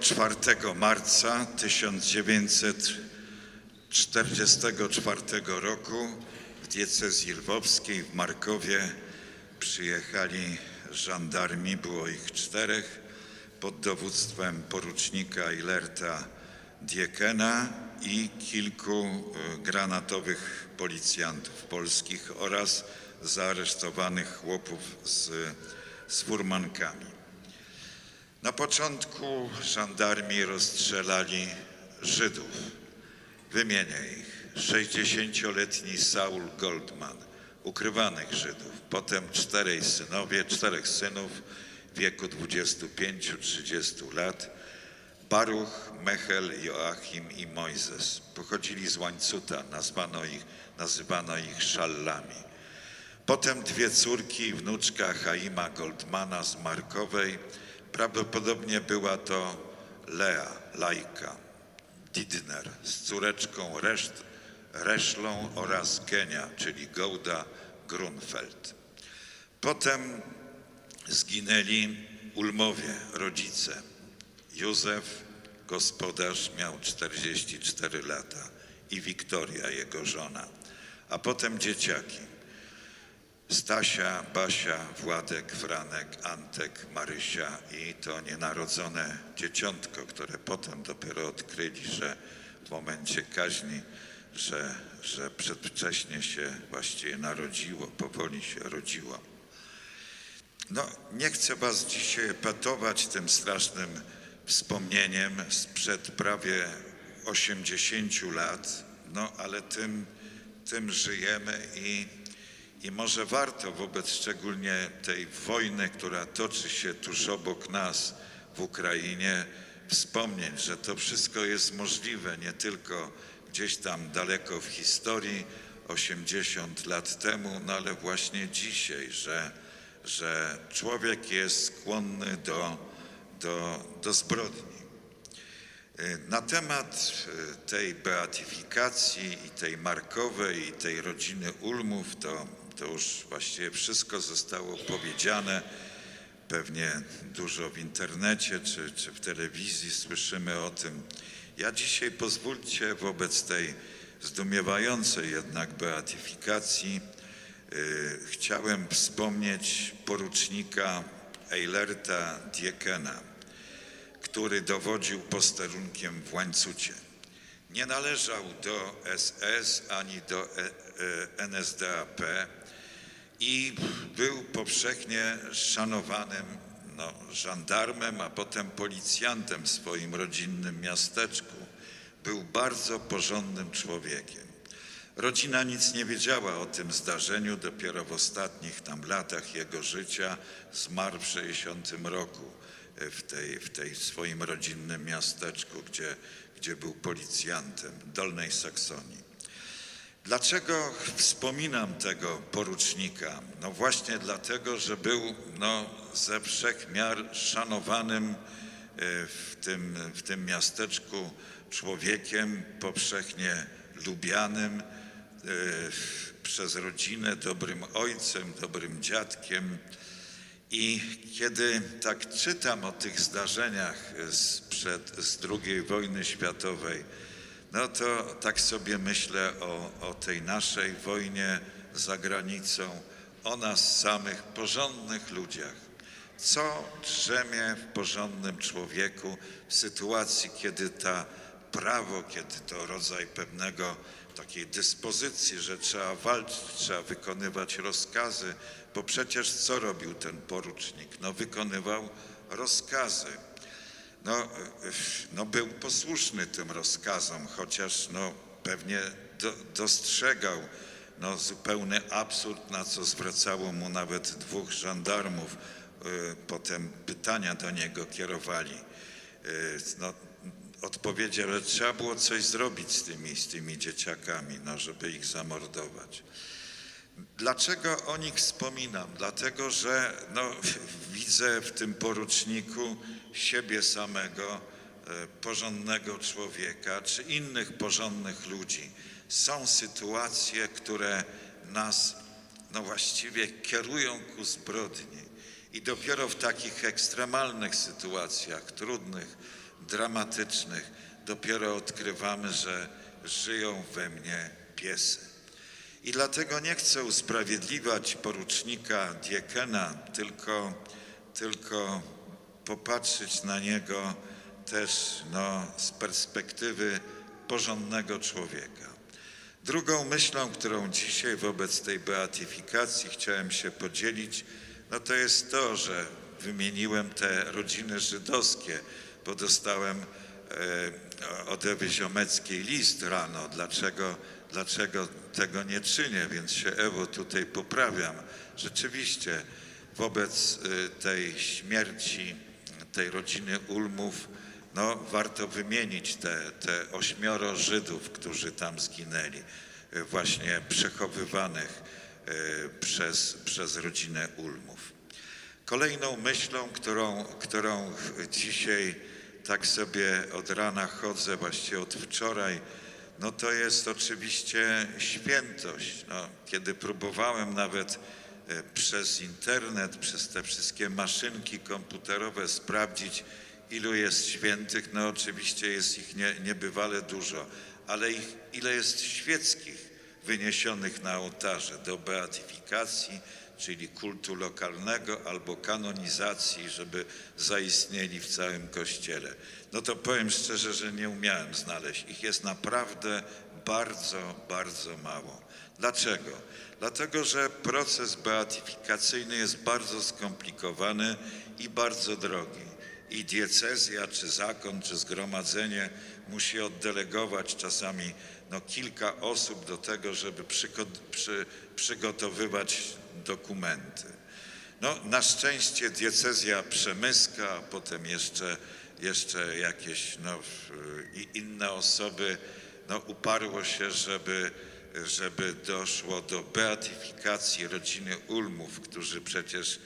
4 marca 1944 roku w diecezji lwowskiej w Markowie przyjechali żandarmi, było ich czterech, pod dowództwem porucznika Ilerta Diekena i kilku e, granatowych policjantów polskich oraz zaaresztowanych chłopów z, z furmankami. Na początku żandarmi rozstrzelali Żydów. Wymienię ich. 60-letni Saul Goldman, ukrywanych Żydów. Potem czterej synowie, czterech synów w wieku 25-30 lat. Baruch, Mechel, Joachim i Mojzes. Pochodzili z Łańcuta, nazwano ich, nazywano ich szallami. Potem dwie córki i wnuczka Chaima Goldmana z Markowej. Prawdopodobnie była to Lea, Lajka, Didner z córeczką Reszt, Reszlą oraz Genia, czyli Gołda Grunfeld. Potem zginęli Ulmowie, rodzice. Józef, gospodarz, miał 44 lata i Wiktoria, jego żona, a potem dzieciaki. Stasia, Basia, Władek, Franek, Antek, Marysia i to nienarodzone dzieciątko, które potem dopiero odkryli, że w momencie kaźni, że, że przedwcześnie się właściwie narodziło, powoli się rodziło. No, nie chcę was dzisiaj epatować tym strasznym wspomnieniem sprzed prawie 80 lat, no ale tym, tym żyjemy i i może warto wobec szczególnie tej wojny, która toczy się tuż obok nas w Ukrainie, wspomnieć, że to wszystko jest możliwe nie tylko gdzieś tam daleko w historii, 80 lat temu, no ale właśnie dzisiaj, że, że człowiek jest skłonny do, do, do zbrodni. Na temat e, tej beatyfikacji i tej markowej i tej rodziny Ulmów to, to już właściwie wszystko zostało powiedziane. Pewnie dużo w internecie czy, czy w telewizji słyszymy o tym. Ja dzisiaj pozwólcie wobec tej zdumiewającej jednak beatyfikacji y, chciałem wspomnieć porucznika Eilerta Diekena który dowodził posterunkiem w łańcucie. Nie należał do SS ani do E- e- NSDAP i był powszechnie szanowanym no, żandarmem, a potem policjantem w swoim rodzinnym miasteczku. Był bardzo porządnym człowiekiem. Rodzina nic nie wiedziała o tym zdarzeniu, dopiero w ostatnich tam latach jego życia zmarł w 60 roku w tej, w tej swoim rodzinnym miasteczku, gdzie, gdzie był policjantem Dolnej Saksonii. Dlaczego wspominam tego porucznika? No właśnie dlatego, że był no, ze wszech miar szanowanym e, w tym, w tym miasteczku człowiekiem powszechnie lubianym e, przez rodzinę, dobrym ojcem, dobrym dziadkiem. I kiedy tak czytam o tych zdarzeniach sprzed, z II wojny światowej, no to tak sobie myślę o, o tej naszej wojnie za granicą, o nas samych, porządnych ludziach. Co drzemie w porządnym człowieku w sytuacji, kiedy ta prawo, kiedy to rodzaj pewnego takiej dyspozycji, że trzeba walczyć, trzeba wykonywać rozkazy, bo przecież co robił ten porucznik? No wykonywał rozkazy. No, no był posłuszny tym rozkazom, chociaż no pewnie do, dostrzegał no, zupełny absurd, na co zwracało mu nawet dwóch żandarmów. Y, Potem pytania do niego kierowali. Y, No, odpowiedział, że trzeba było coś zrobić z tymi, z tymi dzieciakami, no, żeby ich zamordować. Dlaczego o nich wspominam? Dlatego, że no, widzę w tym poruczniku siebie samego, e, porządnego człowieka, czy innych porządnych ludzi. Są sytuacje, które nas no właściwie kierują ku zbrodni. I dopiero w takich ekstremalnych sytuacjach, trudnych, dramatycznych, dopiero odkrywamy, że żyją we mnie piesy. I dlatego nie chcę usprawiedliwiać porucznika Diekena, tylko, tylko popatrzeć na niego też no, z perspektywy porządnego człowieka. Drugą myślą, którą dzisiaj wobec tej beatyfikacji chciałem się podzielić, no to jest to, że wymieniłem te rodziny żydowskie, bo dostałem e, od Ewy Ziomeckiej list rano, dlaczego, dlaczego tego nie czynię, więc się Ewo tutaj poprawiam. Rzeczywiście wobec e, tej śmierci tej rodziny Ulmów, no warto wymienić te, te ośmioro Żydów, którzy tam zginęli, e, właśnie przechowywanych e, przez, przez rodzinę Ulmów. Kolejną myślą, którą, którą dzisiaj tak sobie od rana chodzę, właściwie od wczoraj, no to jest oczywiście świętość. No, kiedy próbowałem nawet e, przez internet, przez te wszystkie maszynki komputerowe sprawdzić, ilu jest świętych, no oczywiście jest ich nie, niebywale dużo, ale ich, ile jest świeckich wyniesionych na ołtarze do beatyfikacji, czyli kultu lokalnego albo kanonizacji, żeby zaistnieli w całym Kościele. No to powiem szczerze, że nie umiałem znaleźć. Ich jest naprawdę bardzo, bardzo mało. Dlaczego? Dlatego, że proces beatyfikacyjny jest bardzo skomplikowany i bardzo drogi. I diecezja, czy zakon, czy zgromadzenie musi oddelegować czasami no, kilka osób do tego, żeby przy, przygotowywać dokumenty. No, na szczęście diecezja przemyska, a potem jeszcze, jeszcze jakieś no, i inne osoby no, uparło się, żeby, żeby doszło do beatyfikacji rodziny Ulmów, którzy przecież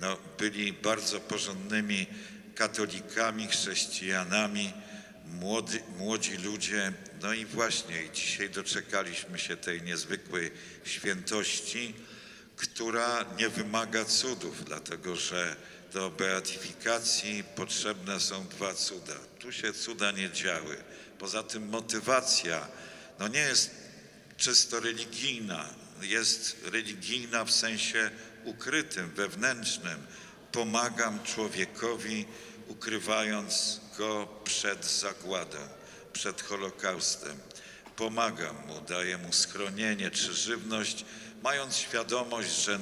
no, byli bardzo porządnymi katolikami, chrześcijanami, młody, młodzi ludzie. No i właśnie i dzisiaj doczekaliśmy się tej niezwykłej świętości, która nie wymaga cudów, dlatego że do beatyfikacji potrzebne są dwa cuda. Tu się cuda nie działy. Poza tym motywacja no nie jest czysto religijna, jest religijna w sensie ukrytym, wewnętrznym. Pomagam człowiekowi, ukrywając go przed zagładą, przed Holokaustem. Pomagam mu, daję mu schronienie czy żywność, mając świadomość, że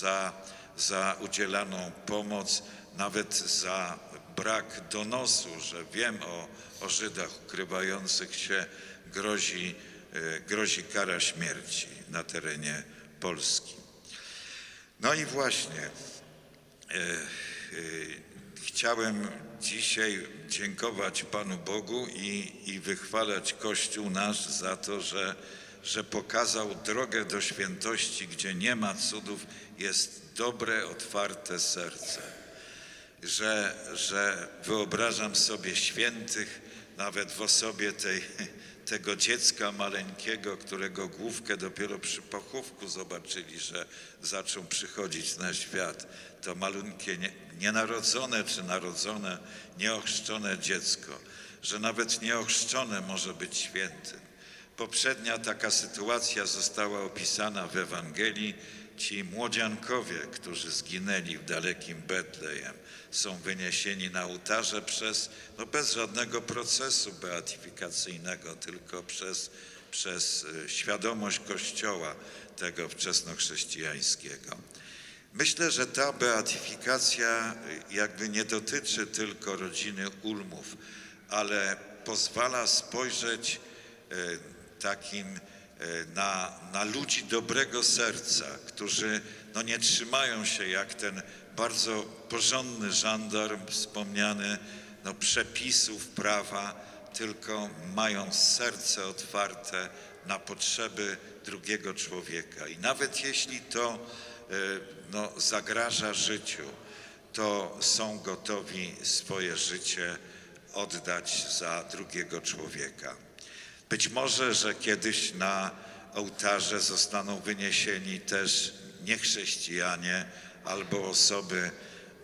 za, za udzielaną pomoc, nawet za brak donosu, że wiem o, o Żydach ukrywających się, grozi, e, grozi kara śmierci na terenie Polski. No i właśnie, chciałem dzisiaj dziękować Panu Bogu i, i wychwalać Kościół nasz za to, że, że pokazał drogę do świętości, gdzie nie ma cudów, jest dobre, otwarte serce. Że, że wyobrażam sobie świętych nawet w osobie tej, tego dziecka maleńkiego, którego główkę dopiero przy pochówku zobaczyli, że zaczął przychodzić na świat. To malunkie, nie, nienarodzone czy narodzone, nieochrzczone dziecko, że nawet nieochrzczone może być świętym. Poprzednia taka sytuacja została opisana w Ewangelii. Ci młodziankowie, którzy zginęli w dalekim Betlejem, są wyniesieni na ołtarze przez, no bez żadnego procesu beatyfikacyjnego, tylko przez, przez y, świadomość Kościoła tego wczesnochrześcijańskiego. Myślę, że ta beatyfikacja y, jakby nie dotyczy tylko rodziny Ulmów, ale pozwala spojrzeć y, takim na, na ludzi dobrego serca, którzy no nie trzymają się jak ten bardzo porządny żandarm wspomniany no przepisów prawa, tylko mają serce otwarte na potrzeby drugiego człowieka. I nawet jeśli to e, no, zagraża życiu, to są gotowi swoje życie oddać za drugiego człowieka. Być może, że kiedyś na ołtarze zostaną wyniesieni też niechrześcijanie albo osoby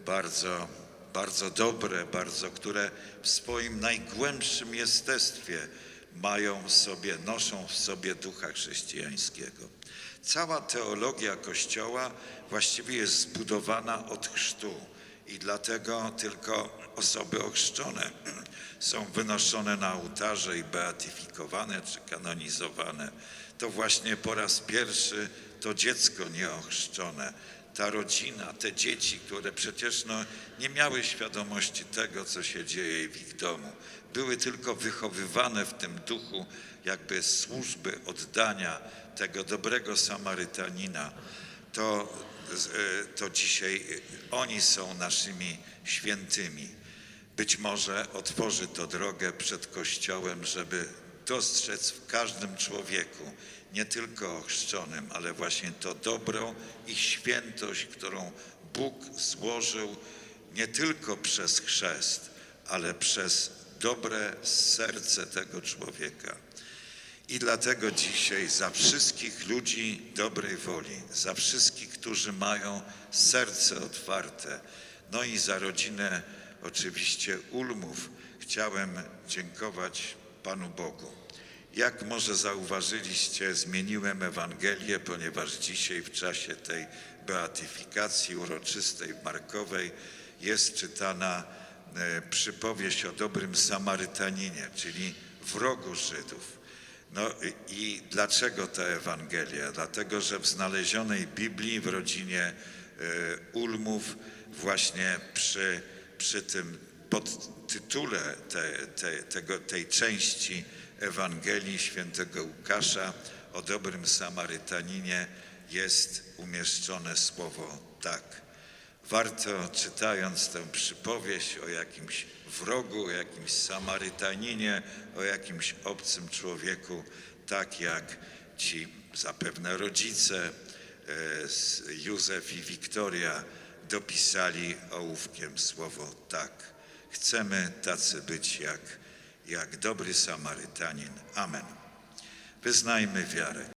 bardzo, bardzo dobre, bardzo, które w swoim najgłębszym jestestwie mają w sobie, noszą w sobie ducha chrześcijańskiego. Cała teologia Kościoła właściwie jest zbudowana od chrztu i dlatego tylko osoby ochrzczone są wynoszone na ołtarze i beatyfikowane czy kanonizowane. To właśnie po raz pierwszy to dziecko nieochrzczone, ta rodzina, te dzieci, które przecież no, nie miały świadomości tego, co się dzieje w ich domu. Były tylko wychowywane w tym duchu jakby służby, oddania tego dobrego Samarytanina. To, e, to dzisiaj oni są naszymi świętymi. Być może otworzy to drogę przed Kościołem, żeby dostrzec w każdym człowieku, nie tylko ochrzczonym, ale właśnie to dobro i świętość, którą Bóg złożył nie tylko przez chrzest, ale przez dobre serce tego człowieka. I dlatego dzisiaj za wszystkich ludzi dobrej woli, za wszystkich, którzy mają serce otwarte, no i za rodzinę oczywiście Ulmów, chciałem dziękować Panu Bogu. Jak może zauważyliście, zmieniłem Ewangelię, ponieważ dzisiaj w czasie tej beatyfikacji uroczystej Markowej jest czytana e, przypowieść o dobrym Samarytaninie, czyli wrogu Żydów. No i- dlaczego ta Ewangelia? Dlatego, że w znalezionej Biblii w rodzinie e, Ulmów właśnie przy, przy tym podtytule te, te, tego, tej części Ewangelii świętego Łukasza o dobrym Samarytaninie jest umieszczone słowo tak. Warto czytając tę przypowieść o jakimś wrogu, o jakimś Samarytaninie, o jakimś obcym człowieku, tak jak ci zapewne rodzice e, Józef i Wiktoria dopisali ołówkiem słowo tak. Chcemy tacy być jak, jak dobry Samarytanin. Amen. Wyznajmy wiarę.